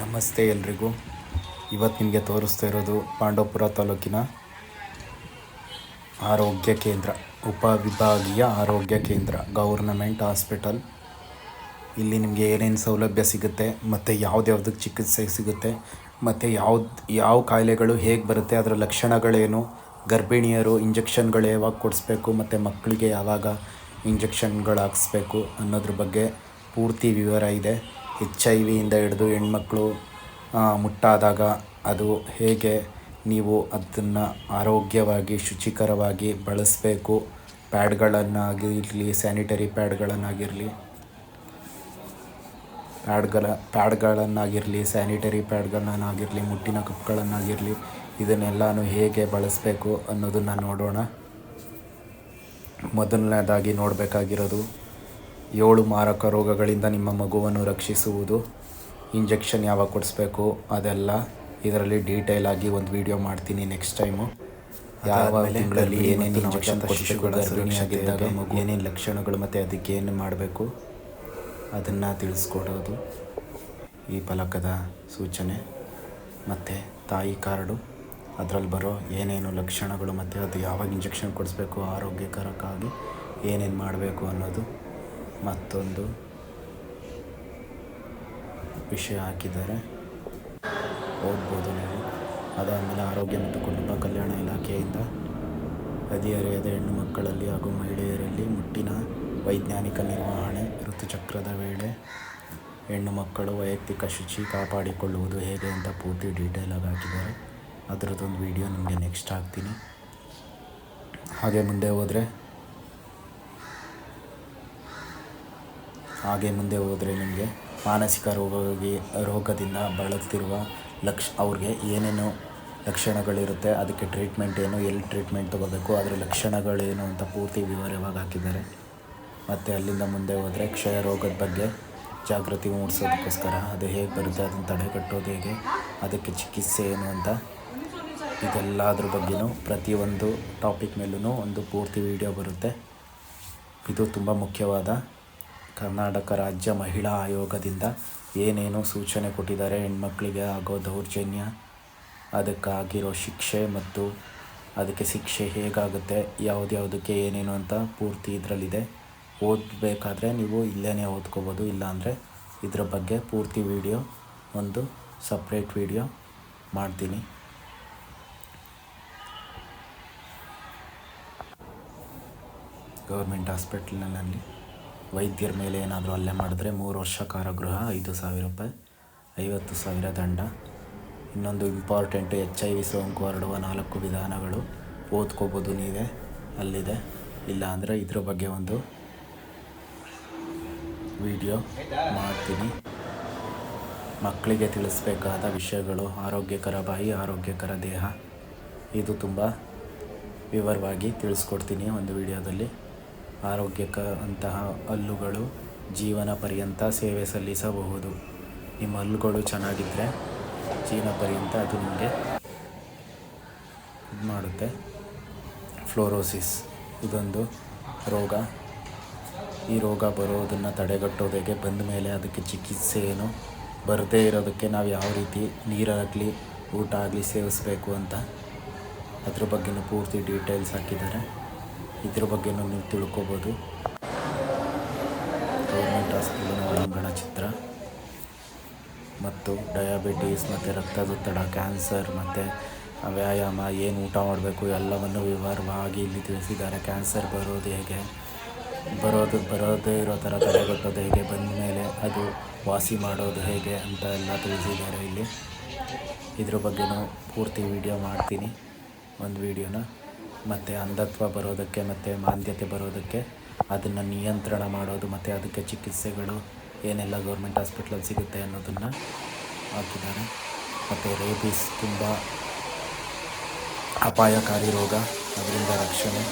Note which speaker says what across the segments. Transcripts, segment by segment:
Speaker 1: ನಮಸ್ತೆ ಎಲ್ರಿಗೂ. ಇವತ್ತು ನಿಮಗೆ ತೋರಿಸ್ತಾ ಇರೋದು ಪಾಂಡವಪುರ ತಾಲೂಕಿನ ಆರೋಗ್ಯ ಕೇಂದ್ರ, ಉಪವಿಭಾಗೀಯ ಆರೋಗ್ಯ ಕೇಂದ್ರ ಗೌರ್ನಮೆಂಟ್ ಹಾಸ್ಪಿಟಲ್. ಇಲ್ಲಿ ನಿಮಗೆ ಏನೇನು ಸೌಲಭ್ಯ ಸಿಗುತ್ತೆ, ಮತ್ತು ಯಾವ್ದ್ಯಾವ್ದಕ್ಕೆ ಚಿಕಿತ್ಸೆ ಸಿಗುತ್ತೆ, ಮತ್ತು ಯಾವ್ದು, ಯಾವ ಕಾಯಿಲೆಗಳು ಹೇಗೆ ಬರುತ್ತೆ, ಅದರ ಲಕ್ಷಣಗಳೇನು, ಗರ್ಭಿಣಿಯರು ಇಂಜೆಕ್ಷನ್ಗಳು ಯಾವಾಗ ಕೊಡಿಸ್ಬೇಕು, ಮತ್ತು ಮಕ್ಕಳಿಗೆ ಯಾವಾಗ ಇಂಜೆಕ್ಷನ್ಗಳು ಹಾಕಿಸ್ಬೇಕು ಅನ್ನೋದ್ರ ಬಗ್ಗೆ ಪೂರ್ತಿ ವಿವರ ಇದೆ. ಎಚ್ ಐ ವಿಯಿಂದ ಹಿಡಿದು ಹೆಣ್ಮಕ್ಳು ಮುಟ್ಟಾದಾಗ ಅದು ಹೇಗೆ ನೀವು ಅದನ್ನು ಆರೋಗ್ಯವಾಗಿ, ಶುಚಿಕರವಾಗಿ ಬಳಸಬೇಕು? ಪ್ಯಾಡ್ಗಳನ್ನಾಗಿರಲಿ, ಸ್ಯಾನಿಟರಿ ಪ್ಯಾಡ್ಗಳನ್ನಾಗಿರಲಿ. ಪ್ಯಾಡ್ಗಳ, ಪ್ಯಾಡ್ಗಳನ್ನಾಗಿರಲಿ, ಸ್ಯಾನಿಟರಿ ಪ್ಯಾಡ್ಗಳನ್ನಾಗಿರಲಿ, ಮುಟ್ಟಿನ ಕಪ್ಗಳನ್ನಾಗಿರಲಿ, ಇದನ್ನೆಲ್ಲನೂ ಹೇಗೆ ಬಳಸಬೇಕು ಅನ್ನೋದನ್ನು ನೋಡೋಣ. ಮೊದಲನೇದಾಗಿ ನೋಡಬೇಕಾಗಿರೋದು ಏಳು ಮಾರಕ ರೋಗಗಳಿಂದ ನಿಮ್ಮ ಮಗುವನ್ನು ರಕ್ಷಿಸುವುದು. ಇಂಜೆಕ್ಷನ್ ಯಾವಾಗ ಕೊಡಿಸ್ಬೇಕು ಅದೆಲ್ಲ ಇದರಲ್ಲಿ ಡೀಟೇಲ್ ಆಗಿ ಒಂದು ವಿಡಿಯೋ ಮಾಡ್ತೀನಿ ನೆಕ್ಸ್ಟ್ ಟೈಮು. ಯಾವ ತಿಂಗಳಲ್ಲಿ ಏನೇನು ಇಂಜೆಕ್ಷನ್ ಕೊಡಿಸಬೇಕು ಗರ್ಭಿಣಿಯಾಗಿದ್ದಾಗ ಮಗು ಏನೇನು ಲಕ್ಷಣಗಳು ಮತ್ತು ಅದಕ್ಕೆ ಏನು ಮಾಡಬೇಕು ಅದನ್ನು ತಿಳಿಸ್ಕೊಡೋದು. ಈ ಫಲಕದ ಸೂಚನೆ. ಮತ್ತು ತಾಯಿ ಕಾರ್ಡು. ಅದರಲ್ಲಿ ಬರೋ ಏನೇನು ಲಕ್ಷಣಗಳು ಮತ್ತು ಅದು ಯಾವಾಗ ಇಂಜೆಕ್ಷನ್ ಕೊಡಿಸ್ಬೇಕು ಆರೋಗ್ಯಕರಕ್ಕಾಗಿ ಏನೇನು ಮಾಡಬೇಕು ಅನ್ನೋದು. ಮತ್ತೊಂದು ವಿಷಯ ಹಾಕಿದ್ದಾರೆ. ಓದ್ಬೋದು ನೀವು. ಅದಾದಮೇಲೆ ಆರೋಗ್ಯ ಮತ್ತು ಕುಟುಂಬ ಕಲ್ಯಾಣ ಇಲಾಖೆಯಿಂದ ಹದಿಹರೆಯದ ಹೆಣ್ಣು ಮಕ್ಕಳಲ್ಲಿ ಹಾಗೂ ಮಹಿಳೆಯರಲ್ಲಿ ಮುಟ್ಟಿನ ವೈಜ್ಞಾನಿಕ ನಿರ್ವಹಣೆ, ಋತುಚಕ್ರದ ವೇಳೆ ಹೆಣ್ಣು ಮಕ್ಕಳು ವೈಯಕ್ತಿಕ ಶುಚಿ ಕಾಪಾಡಿಕೊಳ್ಳುವುದು ಹೇಗೆ ಅಂತ ಪೂರ್ತಿ ಡೀಟೇಲಾಗಿ ಹಾಕಿದ್ದಾರೆ. ಅದರದ್ದೊಂದು ವಿಡಿಯೋ ನಿಮಗೆ ನೆಕ್ಸ್ಟ್ ಹಾಕ್ತೀನಿ. ಹಾಗೆ ಮುಂದೆ ಹೋದರೆ ಹಾಗೆ ಮುಂದೆ ಹೋದರೆ ನಿಮಗೆ ಮಾನಸಿಕ ರೋಗವಾಗಿ ರೋಗದಿಂದ ಬಳಲ್ತಿರುವ ಲಕ್ಷ, ಅವ್ರಿಗೆ ಏನೇನು ಲಕ್ಷಣಗಳಿರುತ್ತೆ, ಅದಕ್ಕೆ ಟ್ರೀಟ್ಮೆಂಟ್ ಏನು, ಎಲ್ಲಿ ಟ್ರೀಟ್ಮೆಂಟ್ ತೊಗೋಬೇಕು, ಅದರ ಲಕ್ಷಣಗಳೇನು ಅಂತ ಪೂರ್ತಿ ವಿವರವಾಗಿ ಹಾಕಿದ್ದಾರೆ. ಮತ್ತು ಅಲ್ಲಿಂದ ಮುಂದೆ ಹೋದರೆ ಕ್ಷಯ ರೋಗದ ಬಗ್ಗೆ ಜಾಗೃತಿ ಮೂಡಿಸೋದಕ್ಕೋಸ್ಕರ ಅದು ಹೇಗೆ ಬರುತ್ತೆ, ಅದನ್ನು ತಡೆಗಟ್ಟೋದು ಹೇಗೆ, ಅದಕ್ಕೆ ಚಿಕಿತ್ಸೆ ಏನು ಅಂತ ಇದೆಲ್ಲದ್ರ ಬಗ್ಗೆನೂ ಪ್ರತಿಯೊಂದು ಟಾಪಿಕ್ ಮೇಲೂ ಒಂದು ಪೂರ್ತಿ ವಿಡಿಯೋ ಬರುತ್ತೆ. ಇದು ತುಂಬ ಮುಖ್ಯವಾದ ಕರ್ನಾಟಕ ರಾಜ್ಯ ಮಹಿಳಾ ಆಯೋಗದಿಂದ ಏನೇನು ಸೂಚನೆ ಕೊಟ್ಟಿದ್ದಾರೆ. ಹೆಣ್ಮಕ್ಳಿಗೆ ಆಗೋ ದೌರ್ಜನ್ಯ, ಅದಕ್ಕಾಗಿರೋ ಶಿಕ್ಷೆ ಮತ್ತು ಅದಕ್ಕೆ ಶಿಕ್ಷೆ ಹೇಗಾಗುತ್ತೆ, ಯಾವುದ್ಯಾವುದಕ್ಕೆ ಏನೇನು ಅಂತ ಪೂರ್ತಿ ಇದರಲ್ಲಿದೆ. ಓದಬೇಕಾದ್ರೆ ನೀವು ಇಲ್ಲೇ ಓದ್ಕೋಬೋದು, ಇಲ್ಲಾಂದರೆ ಇದರ ಬಗ್ಗೆ ಪೂರ್ತಿ ವಿಡಿಯೋ, ಒಂದು ಸಪ್ರೇಟ್ ವಿಡಿಯೋ ಮಾಡ್ತೀನಿ. ಗೌರ್ಮೆಂಟ್ ಹಾಸ್ಪಿಟ್ಲ್ನಲ್ಲಿ ವೈದ್ಯರ ಮೇಲೆ ಏನಾದರೂ ಹಲ್ಲೆ ಮಾಡಿದ್ರೆ ಮೂರು ವರ್ಷ ಕಾರಾಗೃಹ, ಐದು ಸಾವಿರ ರೂಪಾಯಿ, ಐವತ್ತು ಸಾವಿರ ದಂಡ. ಇನ್ನೊಂದು ಇಂಪಾರ್ಟೆಂಟ್ ಎಚ್ ಐ ವಿ ಸೋಂಕು ಹರಡುವ ನಾಲ್ಕು ವಿಧಾನಗಳು ಓದ್ಕೋಬೋದು ನೀವೇ, ಅಲ್ಲಿದೆ. ಇಲ್ಲ ಅಂದರೆ ಇದ್ರ ಬಗ್ಗೆ ಒಂದು ವಿಡಿಯೋ ಮಾಡ್ತೀನಿ. ಮಕ್ಕಳಿಗೆ ತಿಳಿಸ್ಬೇಕಾದ ವಿಷಯಗಳು, ಆರೋಗ್ಯಕರ ಬಾಯಿ, ಆರೋಗ್ಯಕರ ದೇಹ. ಇದು ತುಂಬ ವಿವರವಾಗಿ ತಿಳಿಸ್ಕೊಡ್ತೀನಿ ಒಂದು ವಿಡಿಯೋದಲ್ಲಿ ಆರೋಗ್ಯಕ ಅಂತಹ ಹಲ್ಲುಗಳು ಜೀವನ ಪರ್ಯಂತ ಸೇವೆ ಸಲ್ಲಿಸಬಹುದು. ನಿಮ್ಮ ಹಲ್ಲುಗಳು ಚೆನ್ನಾಗಿದ್ದರೆ ಜೀವನ ಪರ್ಯಂತ ಅದು ನಿಮಗೆ ಇದು ಮಾಡುತ್ತೆ. ಫ್ಲೋರೋಸಿಸ್. ಇದೊಂದು ರೋಗ. ಈ ರೋಗ ಬರೋದನ್ನು ತಡೆಗಟ್ಟೋದಕ್ಕೆ ಬಂದ ಮೇಲೆ ಅದಕ್ಕೆ ಚಿಕಿತ್ಸೆ ಏನು ಬರದೇ ಇರೋದಕ್ಕೆ ನಾವು ಯಾವ ರೀತಿ ನೀರಾಗಲಿ ಊಟ ಆಗಲಿ ಸೇವಿಸಬೇಕು ಅಂತ ಅದ್ರ ಬಗ್ಗೆನೂ ಪೂರ್ತಿ ಡೀಟೇಲ್ಸ್ ಹಾಕಿದ್ದಾರೆ. ಇದ್ರ ಬಗ್ಗೆನೂ ನೀವು ತಿಳ್ಕೊಬೋದು. ಗೌರ್ಮೆಂಟ್ ಹಾಸ್ಪಿಟಲ್ನ ಒಳಾಂಗಣ ಚಿತ್ರ. ಮತ್ತು ಡಯಾಬಿಟೀಸ್ ಮತ್ತು ರಕ್ತದೊತ್ತಡ, ಕ್ಯಾನ್ಸರ್ ಮತ್ತು ವ್ಯಾಯಾಮ, ಏನು ಊಟ ಮಾಡಬೇಕು ಎಲ್ಲವನ್ನು ವಿವರವಾಗಿ ಇಲ್ಲಿ ತಿಳಿಸಿದ್ದಾರೆ. ಕ್ಯಾನ್ಸರ್ ಬರೋದು ಹೇಗೆ? ಬರೋದು, ಬರೋದೇ ಇರೋ ಥರ ತಡೆಗಟ್ಟೋದು ಹೇಗೆ? ಬಂದ ಮೇಲೆ ಅದು ವಾಸಿ ಮಾಡೋದು ಹೇಗೆ ಅಂತ ಎಲ್ಲ ತಿಳಿಸಿದ್ದಾರೆ ಇಲ್ಲಿ. ಇದ್ರ ಬಗ್ಗೆನೂ ಪೂರ್ತಿ ವಿಡಿಯೋ ಮಾಡ್ತೀನಿ. ಒಂದು ವಿಡಿಯೋನ ಮತ್ತು ಅಂಧತ್ವ ಬರೋದಕ್ಕೆ ಮತ್ತು ಮಾಂದ್ಯತೆ ಬರೋದಕ್ಕೆ ಅದನ್ನು ನಿಯಂತ್ರಣ ಮಾಡೋದು ಮತ್ತು ಅದಕ್ಕೆ ಚಿಕಿತ್ಸೆಗಳು ಏನೆಲ್ಲ ಗೌರ್ಮೆಂಟ್ ಹಾಸ್ಪಿಟ್ಲಲ್ಲಿ ಸಿಗುತ್ತೆ ಅನ್ನೋದನ್ನು ಹಾಕಿದ್ದಾರೆ. ಮತ್ತು ರೇಬೀಸ್ ತುಂಬ ಅಪಾಯಕಾರಿ ರೋಗ, ಅದರಿಂದ ರಕ್ಷಣೆ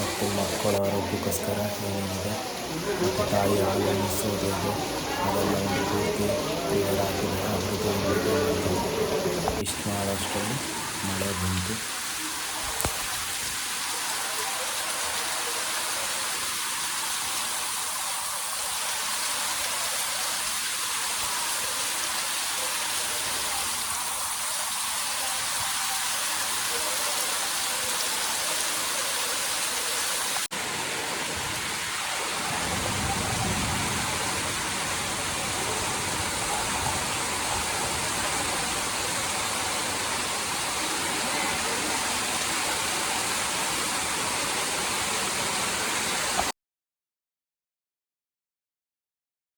Speaker 1: ಮತ್ತು ಮಕ್ಕಳ ಆರೋಗ್ಯಕ್ಕೋಸ್ಕರ ಏನೇನಿದೆ, ಮತ್ತು ತಾಯಿ ಹಾಲು ಅದೆಲ್ಲ ಒಂದು ಪೂರ್ತಿ ಹಾಕಿದ್ದಾರೆ. ಅದರದ್ದು ಇಷ್ಟು ಮಾಡೋಷ್ಟರಲ್ಲಿ ಮಳೆ ಬಂತು.